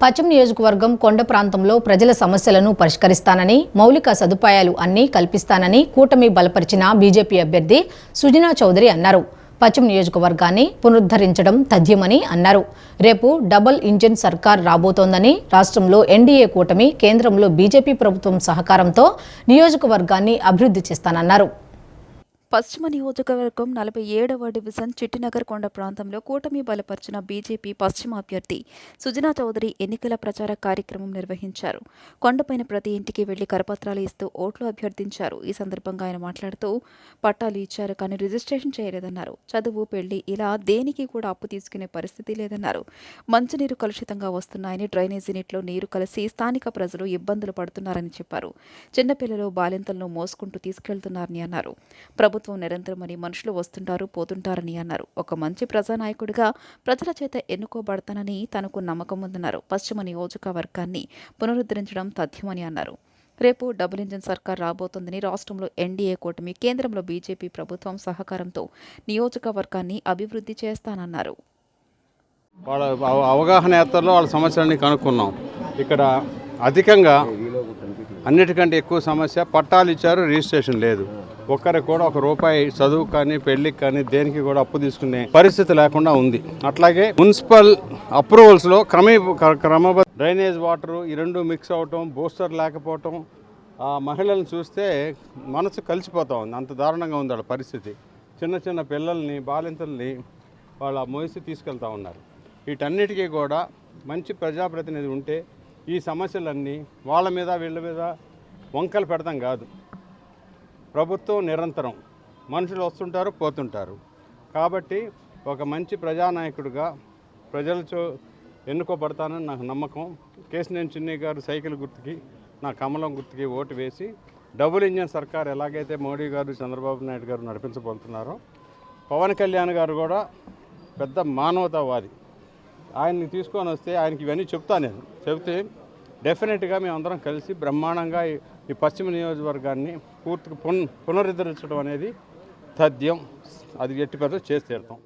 పశ్చిమ నియోజకవర్గం కొండ ప్రాంతంలో ప్రజల సమస్యలను పరిష్కరిస్తానని మౌలిక సదుపాయాలు అన్నీ కల్పిస్తానని కూటమి బలపరిచిన బీజేపీ అభ్యర్థి సుజనా చౌదరి అన్నారు. పశ్చిమ నియోజకవర్గాన్ని పునరుద్ధరించడం తథ్యమని అన్నారు. రేపు డబుల్ ఇంజిన్ సర్కార్ రాబోతోందని రాష్ట్రంలో ఎన్డీఏ కూటమి కేంద్రంలో బీజేపీ ప్రభుత్వం సహకారంతో నియోజకవర్గాన్ని అభివృద్ధి చేస్తానన్నారు. పశ్చిమ నియోజకవర్గం నలభై ఏడవ డివిజన్ చిట్టినగర్ కొండ ప్రాంతంలో కూటమి బలపరిచిన బీజేపీ పశ్చిమ అభ్యర్థి సుజనా చౌదరి ఎన్నికల ప్రచార కార్యక్రమం నిర్వహించారు. కొండపైన ప్రతి ఇంటికి వెళ్ళి కరపత్రాలు ఇస్తూ ఓట్లు అభ్యర్థించారు. ఈ సందర్భంగా ఆయన మాట్లాడుతూ పట్టాలు ఇచ్చారు కానీ రిజిస్ట్రేషన్ చేయలేదన్నారు. చదువు పెళ్ళి ఇలా దేనికి కూడా అప్పు తీసుకునే పరిస్థితి లేదన్నారు. మంచినీరు కలుషితంగా వస్తున్నాయని డ్రైనేజీ నీటిలో నీరు కలిసి స్థానిక ప్రజలు ఇబ్బందులు పడుతున్నారని చెప్పారు. చిన్నపిల్లలు బాలింతలను మోసుకుంటూ తీసుకెళ్తున్నారని అన్నారు. ప్రభుత్వం నిరంతరమని మనుషులు వస్తుంటారు పోతుంటారని అన్నారు. ఒక మంచి ప్రజానాయకుడిగా ప్రజల చేత ఎన్నుకోబడతానని తనకు నమ్మకం ఉందన్నారు. పశ్చిమ నియోజకవర్గాన్ని పునరుద్ధరించడం తథ్యమని అన్నారు. రేపు డబుల్ ఇంజిన్ సర్కార్ రాబోతోందని రాష్ట్రంలో ఎన్డీఏ కూటమి కేంద్రంలో బీజేపీ ప్రభుత్వం సహకారంతో నియోజకవర్గాన్ని అభివృద్ధి చేస్తానన్నారు. వాళ్ళ అవగాహన యాత్రలో వాళ్ళ సమస్యలన్నీ కనుక్కున్నాం. ఇక్కడ అధికంగా అన్నిటికంటే ఎక్కువ సమస్య పట్టాలు ఇచ్చారు రిజిస్ట్రేషన్ లేదు. ఒక్కరికి కూడా ఒక రూపాయి చదువు కానీ పెళ్ళికి కానీ దేనికి కూడా అప్పు తీసుకునే పరిస్థితి లేకుండా ఉంది. అట్లాగే మున్సిపల్ అప్రూవల్స్లో క్రమీ క్రమబద్ధ డ్రైనేజ్ వాటర్ ఈ రెండు మిక్స్ అవటం బూస్టర్ లేకపోవటం ఆ మహిళలను చూస్తే మనసు కలిసిపోతా ఉంది. అంత దారుణంగా ఉంది వాళ్ళ పరిస్థితి. చిన్న చిన్న పిల్లల్ని బాలింతల్ని వాళ్ళ మోసి తీసుకెళ్తా ఉన్నారు. వీటన్నిటికీ కూడా మంచి ప్రజాప్రతినిధి ఉంటే ఈ సమస్యలన్నీ వాళ్ళ మీద వీళ్ళ మీద వంకలు పెడతాం కాదు. ప్రభుత్వం నిరంతరం మనుషులు వస్తుంటారు పోతుంటారు. కాబట్టి ఒక మంచి ప్రజానాయకుడిగా ప్రజలతో ఎన్నుకోబడతానని నాకు నమ్మకం. కేసినేని చిన్నయ్య గారు సైకిల్ గుర్తుకి నా కమలం గుర్తుకి ఓటు వేసి డబుల్ ఇంజన్ సర్కార్ ఎలాగైతే మోడీ గారు చంద్రబాబు నాయుడు గారు నడిపించబోతున్నారో పవన్ కళ్యాణ్ గారు కూడా పెద్ద మానవతావాది. ఆయన్ని తీసుకొని వస్తే ఆయనకి ఇవన్నీ చెప్తా నేను. చెబితే డెఫినెట్గా మేమందరం కలిసి బ్రహ్మాండంగా ఈ- ఈ పశ్చిమ నియోజకవర్గాన్ని పూర్తిగా పున్ పునరుద్ధరించడం అనేది తథ్యం. అది ఎట్టి పరిస్థితి చేసి తీరుతాం.